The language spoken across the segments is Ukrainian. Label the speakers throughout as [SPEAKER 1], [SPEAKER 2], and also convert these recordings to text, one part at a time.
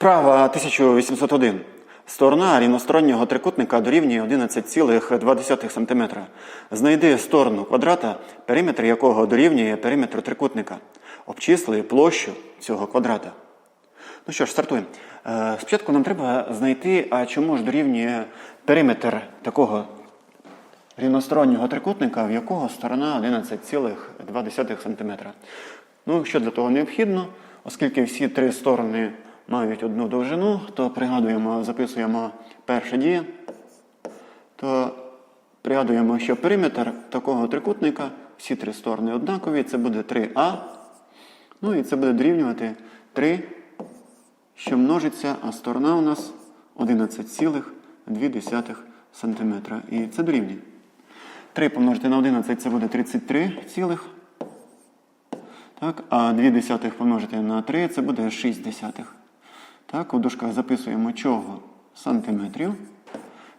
[SPEAKER 1] Вправа 1801. Сторона рівностороннього трикутника дорівнює 11,2 см. Знайди сторону квадрата, периметр якого дорівнює периметру трикутника. Обчисли площу цього квадрата. Ну що ж, стартуємо. Е, Спочатку нам треба знайти, а чому ж дорівнює периметр такого рівностороннього трикутника, в якого сторона 11,2 см. Ну, що для того необхідно, оскільки всі три сторони мають одну довжину, то пригадуємо, записуємо перше діє, то пригадуємо, що периметр такого трикутника, всі три сторони однакові, це буде 3а. Ну і це буде дорівнювати 3, що множиться, а сторона у нас 11,2 см. І це дорівнює. 3 помножити на 11 це буде 33 цілих. Так, а 2 десятих помножити на 3 це буде 6 десятих. Так, у дужках записуємо чого? Сантиметрів.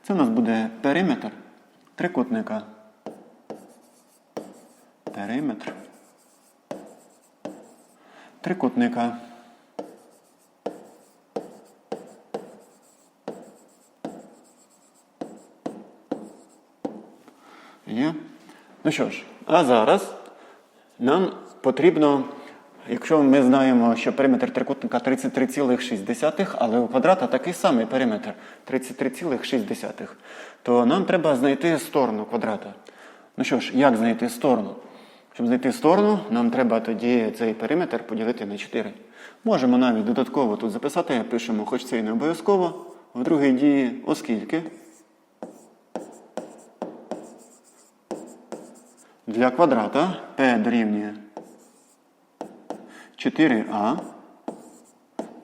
[SPEAKER 1] Це у нас буде периметр трикутника. Периметр трикутника. Є. Ну що ж, а зараз нам потрібно, якщо ми знаємо, що периметр трикутника 33,6, але у квадрата такий самий периметр 33,6, то нам треба знайти сторону квадрата. Ну що ж, як знайти сторону? Щоб знайти сторону, нам треба тоді цей периметр поділити на 4. Можемо навіть додатково тут записати, пишемо, хоч це і не обов'язково, в другій дії, оскільки. Для квадрата p дорівнює 4а,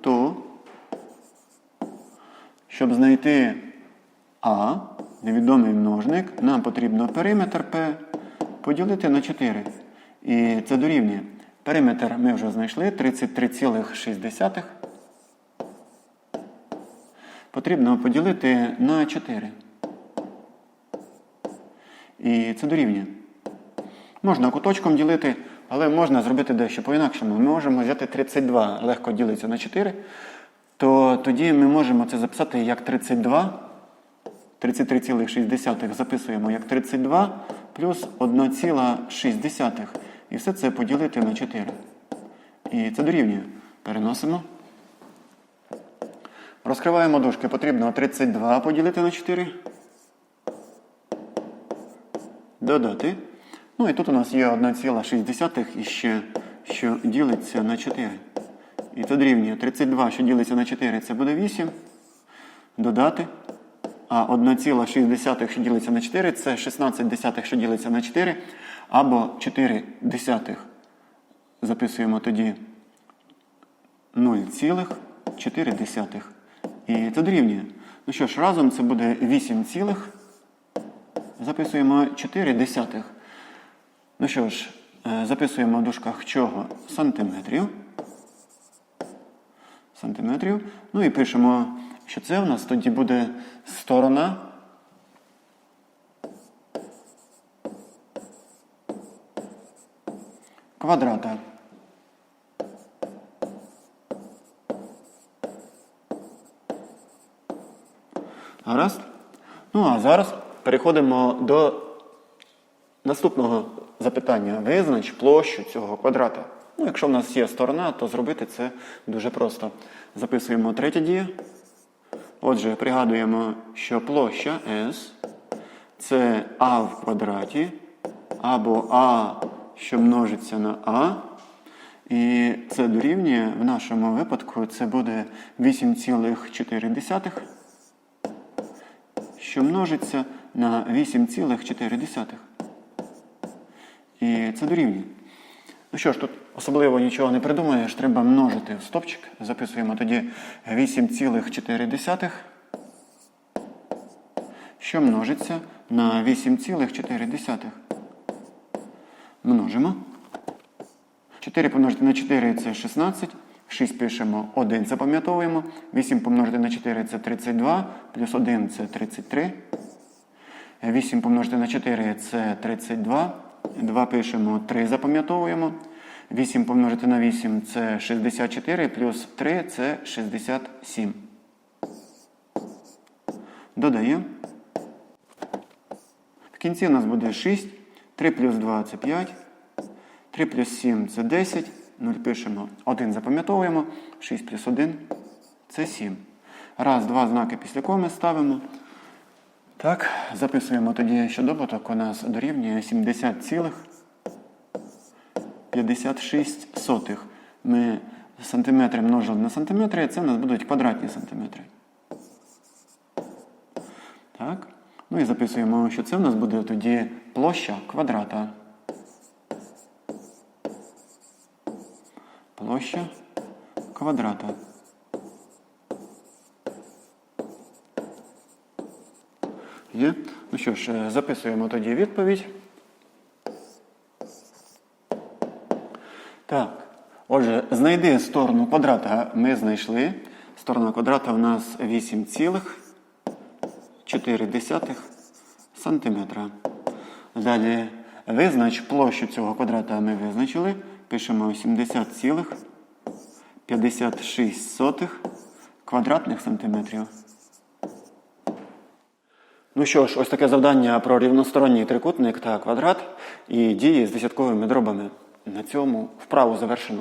[SPEAKER 1] то, щоб знайти а, невідомий множник, нам потрібно периметр p поділити на 4. І це дорівнює. Периметр ми вже знайшли 33,6. Потрібно поділити на 4. І це дорівнює. Можна куточком ділити, але можна зробити дещо по-інакшому. Ми можемо взяти 32, легко ділиться на 4, то тоді ми можемо це записати як 32. 33,6 записуємо як 32 плюс 1,6. І все це поділити на 4. І це дорівнює. Переносимо. Розкриваємо дужки. Потрібно 32 поділити на 4. Додати. Ну і тут у нас є 1,6 і ще, що ділиться на 4. І це дорівнює 32, що ділиться на 4, це буде 8. Додати. А 1,6, що ділиться на 4, це 16 десятих, що ділиться на 4. Або 4 десятих. Записуємо тоді 0,4 десятих. І це дорівнює. Ну що ж, разом це буде 8 цілих. Записуємо 4 десятих. Ну що ж, е, записуємо в дужках чого? Сантиметрів. Сантиметрів. Ну і пишемо, що це у нас тоді буде сторона. Квадрата. Гаразд? Ну а зараз переходимо до Наступного запитання. Визнач площу цього квадрата. Ну, Якщо в нас є сторона, то зробити це дуже просто. Записуємо третє діє. Отже, пригадуємо, що площа S це А в квадраті, або А, що множиться на А. І це дорівнює в нашому випадку це буде 8,4, що множиться на 8,4. І це дорівнює. Ну що ж, тут особливо нічого не придумаєш, треба множити в стопчик. Записуємо тоді 8,4, що множиться на 8,4. Множимо. 4 помножити на 4 це 16. 6 пишемо 1, запам'ятовуємо. 8 помножити на 4 це 32, плюс 1 це 33. 8 помножити на 4 це 32. 2 пишемо, 3 запам'ятовуємо. 8 помножити на 8 це 64, плюс 3 це 67. Додаємо. В кінці у нас буде 6. 3 плюс 2 це 5. 3 плюс 7 це 10. 0 пишемо. 1 запам'ятовуємо. 6 плюс 1 це 7. Раз, два знаки після коми ставимо. Так, записуємо тоді, що добуток у нас дорівнює 70,56. Ми сантиметри множили на сантиметри, і це у нас будуть квадратні сантиметри. Так. Ну і записуємо, що це в нас буде тоді площа квадрата. Площа квадрата. Є? Ну що ж, е, записуємо тоді відповідь. Так. Отже, знайди сторону квадрата ми знайшли. Сторона квадрата у нас 8,4 сантиметра. Далі визнач площу цього квадрата ми визначили. Пишемо 70,56 квадратних сантиметрів. Ну що ж, ось таке завдання про рівносторонній трикутник та квадрат і дії з десятковими дробами. На цьому вправу завершено.